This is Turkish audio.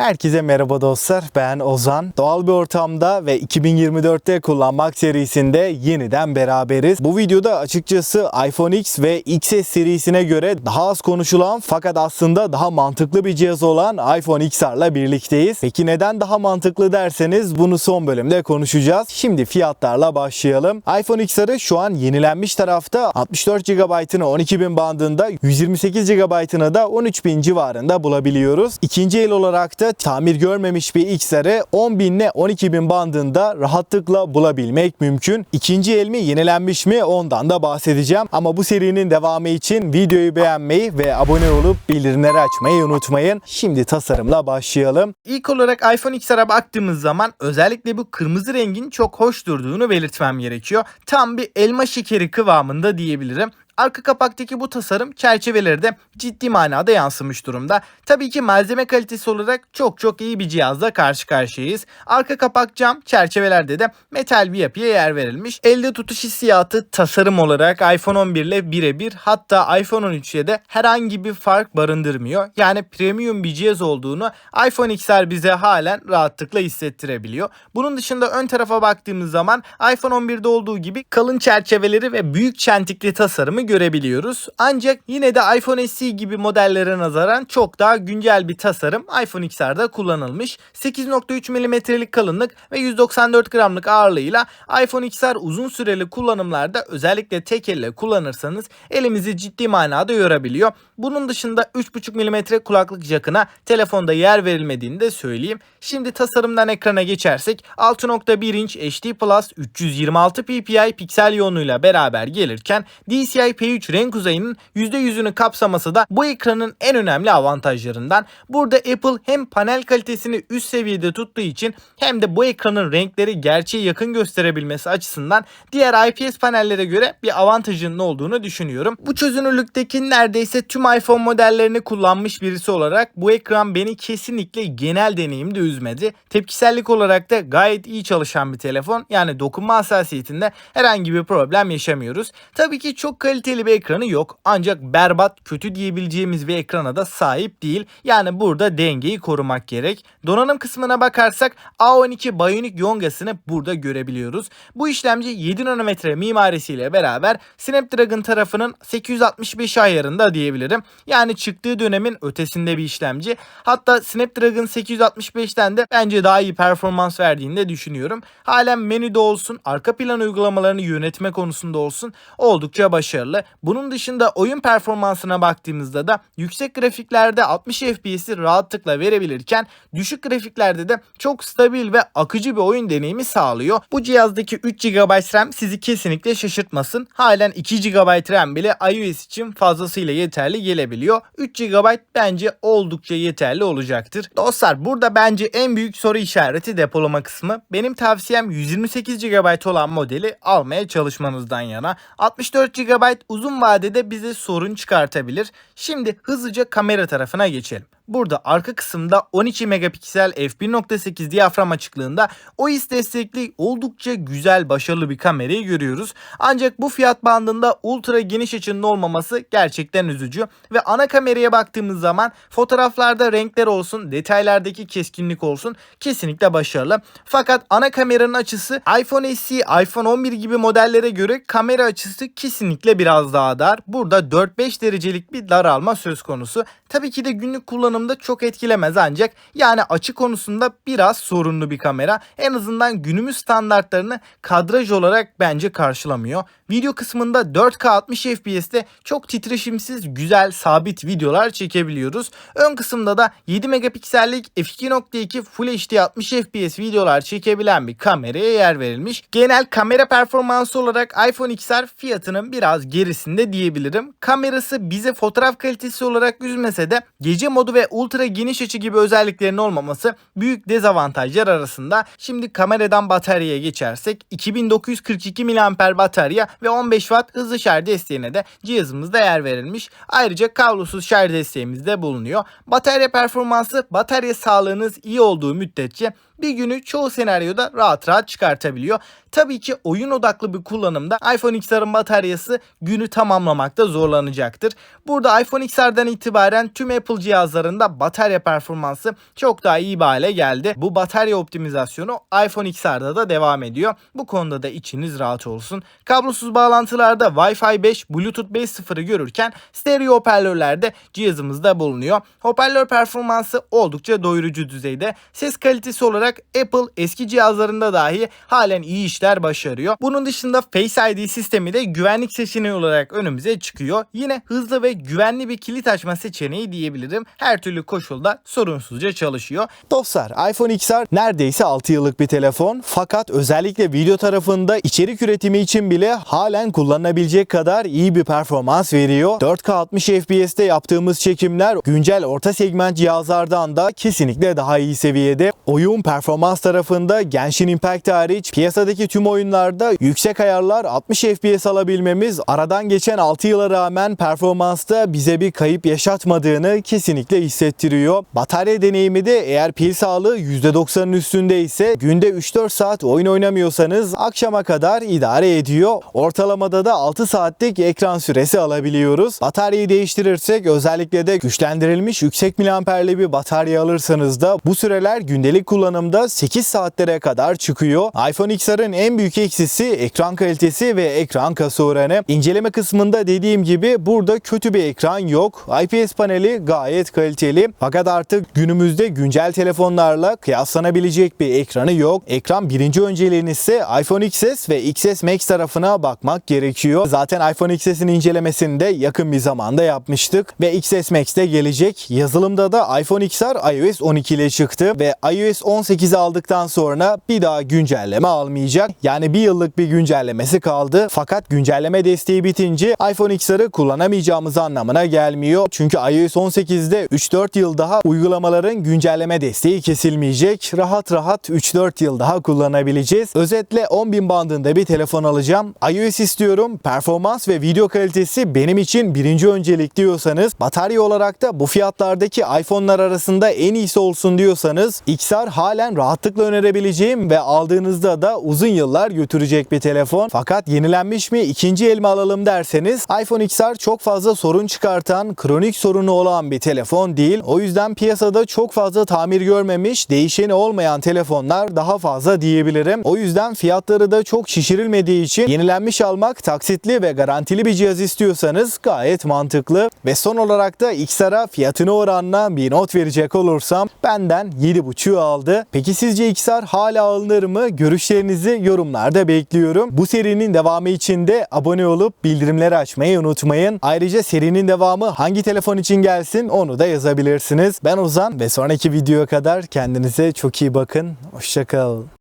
Herkese merhaba dostlar. Ben Ozan. Doğal bir ortamda ve 2024'te kullanmak serisinde yeniden beraberiz. Bu videoda açıkçası iPhone X ve XS serisine göre daha az konuşulan fakat aslında daha mantıklı bir cihaz olan iPhone XR'la birlikteyiz. Peki neden daha mantıklı derseniz bunu son bölümde konuşacağız. Şimdi fiyatlarla başlayalım. iPhone XR'ı şu an yenilenmiş tarafta 64 GB'ını 12.000 bandında 128 GB'ını da 13.000 civarında bulabiliyoruz. İkinci el olarak da tamir görmemiş bir XR'ı 10.000 ile 12.000 bandında rahatlıkla bulabilmek mümkün. İkinci el mi yenilenmiş mi ondan da bahsedeceğim. Ama bu serinin devamı için videoyu beğenmeyi ve abone olup bildirimleri açmayı unutmayın. Şimdi tasarımla başlayalım. İlk olarak iPhone XR'a baktığımız zaman özellikle bu kırmızı rengin çok hoş durduğunu belirtmem gerekiyor. Tam bir elma şekeri kıvamında diyebilirim. Arka kapaktaki bu tasarım çerçeveleri de ciddi manada yansımış durumda. Tabii ki malzeme kalitesi olarak çok çok iyi bir cihazla karşı karşıyayız. Arka kapak cam, çerçevelerde de metal bir yapıya yer verilmiş. Elde tutuş hissiyatı tasarım olarak iPhone 11 ile birebir hatta iPhone 13'e de herhangi bir fark barındırmıyor. Yani premium bir cihaz olduğunu iPhone XR bize halen rahatlıkla hissettirebiliyor. Bunun dışında ön tarafa baktığımız zaman iPhone 11'de olduğu gibi kalın çerçeveleri ve büyük çentikli tasarımı görebiliyoruz. Ancak yine de iPhone SE gibi modellere nazaran çok daha güncel bir tasarım iPhone XR'da kullanılmış. 8.3 mm'lik kalınlık ve 194 gramlık ağırlığıyla iPhone XR uzun süreli kullanımlarda özellikle tek elle kullanırsanız elimizi ciddi manada yorabiliyor. Bunun dışında 3.5 mm kulaklık jackına telefonda yer verilmediğini de söyleyeyim. Şimdi tasarımdan ekrana geçersek 6.1 inç HD Plus 326 ppi piksel yoğunluğuyla beraber gelirken DCI P3 renk uzayının %100'ünü kapsaması da bu ekranın en önemli avantajlarından. Burada Apple hem panel kalitesini üst seviyede tuttuğu için hem de bu ekranın renkleri gerçeğe yakın gösterebilmesi açısından diğer IPS panellere göre bir avantajının olduğunu düşünüyorum. Bu çözünürlükteki neredeyse tüm iPhone modellerini kullanmış birisi olarak bu ekran beni kesinlikle genel deneyimde üzmedi. Tepkisellik olarak da gayet iyi çalışan bir telefon. Yani dokunma hassasiyetinde herhangi bir problem yaşamıyoruz. Tabii ki çok kaliteli bir ekranı yok. Ancak berbat, kötü diyebileceğimiz bir ekrana da sahip değil. Yani burada dengeyi korumak gerek. Donanım kısmına bakarsak A12 Bionic Yongas'ını burada görebiliyoruz. Bu işlemci 7 nanometre mimarisiyle beraber Snapdragon tarafının 865 ayarında diyebilirim. Yani çıktığı dönemin ötesinde bir işlemci. Hatta Snapdragon 865'ten de bence daha iyi performans verdiğini de düşünüyorum. Halen menüde olsun, arka plan uygulamalarını yönetme konusunda olsun oldukça başarılı. Bunun dışında oyun performansına baktığımızda da yüksek grafiklerde 60 FPS'i rahatlıkla verebilirken düşük grafiklerde de çok stabil ve akıcı bir oyun deneyimi sağlıyor. Bu cihazdaki 3 GB RAM sizi kesinlikle şaşırtmasın. Halen 2 GB RAM bile iOS için fazlasıyla yeterli gelebiliyor. 3 GB bence oldukça yeterli olacaktır. Dostlar burada bence en büyük soru işareti depolama kısmı. Benim tavsiyem 128 GB olan modeli almaya çalışmanızdan yana. 64 GB uzun vadede bize sorun çıkartabilir. Şimdi hızlıca kamera tarafına geçelim. Burada arka kısımda 12 megapiksel f1.8 diyafram açıklığında OIS destekli oldukça güzel başarılı bir kamerayı görüyoruz. Ancak bu fiyat bandında ultra geniş açının olmaması gerçekten üzücü ve ana kameraya baktığımız zaman fotoğraflarda renkler olsun, detaylardaki keskinlik olsun kesinlikle başarılı. Fakat ana kameranın açısı iPhone SE, iPhone 11 gibi modellere göre kamera açısı kesinlikle biraz daha dar. Burada 4-5 derecelik bir daralma söz konusu. Tabii ki de günlük kullanımda çok etkilemez ancak yani açı konusunda biraz sorunlu bir kamera. En azından günümüz standartlarını kadraj olarak bence karşılamıyor. Video kısmında 4K 60 FPS'te çok titreşimsiz güzel sabit videolar çekebiliyoruz. Ön kısımda da 7 megapiksellik f2.2 Full HD 60 FPS videolar çekebilen bir kameraya yer verilmiş. Genel kamera performansı olarak iPhone XR fiyatının biraz gerisinde diyebilirim. Kamerası bize fotoğraf kalitesi olarak üzmese de gece modu ve ultra geniş açı gibi özelliklerinin olmaması büyük dezavantajlar arasında. Şimdi kameradan bataryaya geçersek 2942 mAh batarya ve 15 Watt hızlı şarj desteğine de cihazımızda yer verilmiş. Ayrıca kablosuz şarj desteğimiz de bulunuyor. Batarya performansı batarya sağlığınız iyi olduğu müddetçe bir günü çoğu senaryoda rahat rahat çıkartabiliyor. Tabii ki oyun odaklı bir kullanımda iPhone XR'ın bataryası günü tamamlamakta zorlanacaktır. Burada iPhone XR'dan itibaren tüm Apple cihazlarında batarya performansı çok daha iyi bir hale geldi. Bu batarya optimizasyonu iPhone XR'da da devam ediyor. Bu konuda da içiniz rahat olsun. Kablosuz bağlantılarda Wi-Fi 5, Bluetooth 5.0'ı görürken stereo hoparlörler de cihazımızda bulunuyor. Hoparlör performansı oldukça doyurucu düzeyde. Ses kalitesi olarak Apple eski cihazlarında dahi halen iyi işler başarıyor. Bunun dışında Face ID sistemi de güvenlik seçeneği olarak önümüze çıkıyor. Yine hızlı ve güvenli bir kilit açma seçeneği diyebilirim. Her türlü koşulda sorunsuzca çalışıyor. Dostlar iPhone XR neredeyse 6 yıllık bir telefon fakat özellikle video tarafında içerik üretimi için bile halen kullanılabilecek kadar iyi bir performans veriyor. 4K 60 FPS'te yaptığımız çekimler güncel orta segment cihazlardan da kesinlikle daha iyi seviyede. Oyun performans tarafında Genshin Impact hariç piyasadaki tüm oyunlarda yüksek ayarlar 60 FPS alabilmemiz aradan geçen 6 yıla rağmen performansta bize bir kayıp yaşatmadığını kesinlikle hissettiriyor. Batarya deneyimi de eğer pil sağlığı %90'ın üstünde ise günde 3-4 saat oyun oynamıyorsanız akşama kadar idare ediyor. Ortalamada da 6 saatlik ekran süresi alabiliyoruz. Bataryayı değiştirirsek özellikle de güçlendirilmiş yüksek miliamperli bir batarya alırsanız da bu süreler gündelik kullanımda 8 saatlere kadar çıkıyor. iPhone XR'ın en büyük eksisi ekran kalitesi ve ekran kasa oranı. İnceleme kısmında dediğim gibi burada kötü bir ekran yok. IPS paneli gayet kaliteli. Fakat artık günümüzde güncel telefonlarla kıyaslanabilecek bir ekranı yok. Ekran birinci önceliğin ise iPhone XS ve XS Max tarafına bakmak gerekiyor. Zaten iPhone XS'in incelemesini de yakın bir zamanda yapmıştık ve XS Max de gelecek. Yazılımda da iPhone XR iOS 12 ile çıktı ve iOS 18'i aldıktan sonra bir daha güncelleme almayacak. Yani bir yıllık bir güncellemesi kaldı. Fakat güncelleme desteği bitince iPhone XR'ı kullanamayacağımız anlamına gelmiyor. Çünkü iOS 18'de 3-4 yıl daha uygulamaların güncelleme desteği kesilmeyecek. Rahat rahat 3-4 yıl daha kullanabileceğiz. Özetle 10.000 bandında bir telefon alacağım. iOS istiyorum. Performans ve video kalitesi benim için birinci öncelik diyorsanız batarya olarak da bu fiyatlardaki iPhone'lar arasında en iyisi olsun diyorsanız XR halen rahatlıkla önerebileceğim ve aldığınızda da uzun yıllar götürecek bir telefon. Fakat yenilenmiş mi ikinci el mi alalım derseniz iPhone XR çok fazla sorun çıkartan, kronik sorunu olan bir telefon değil. O yüzden piyasada çok fazla tamir görmemiş, değişeni olmayan telefonlar daha fazla diyebilirim. O yüzden fiyatları da çok şişirilmediği için yenilenmiş almak taksitli ve garantili bir cihaz istiyorsanız gayet mantıklı. Ve son olarak da XR'a fiyatına oranla bir not verecek olursam benden 7.5'u aldı. Peki sizce XR hala alınır mı? Görüşlerinizi yorumlarda bekliyorum. Bu serinin devamı için de abone olup bildirimleri açmayı unutmayın. Ayrıca serinin devamı hangi telefon için gelsin onu da yazabilirsiniz. Ben Ozan ve sonraki videoya kadar kendinize çok iyi bakın. Hoşçakalın.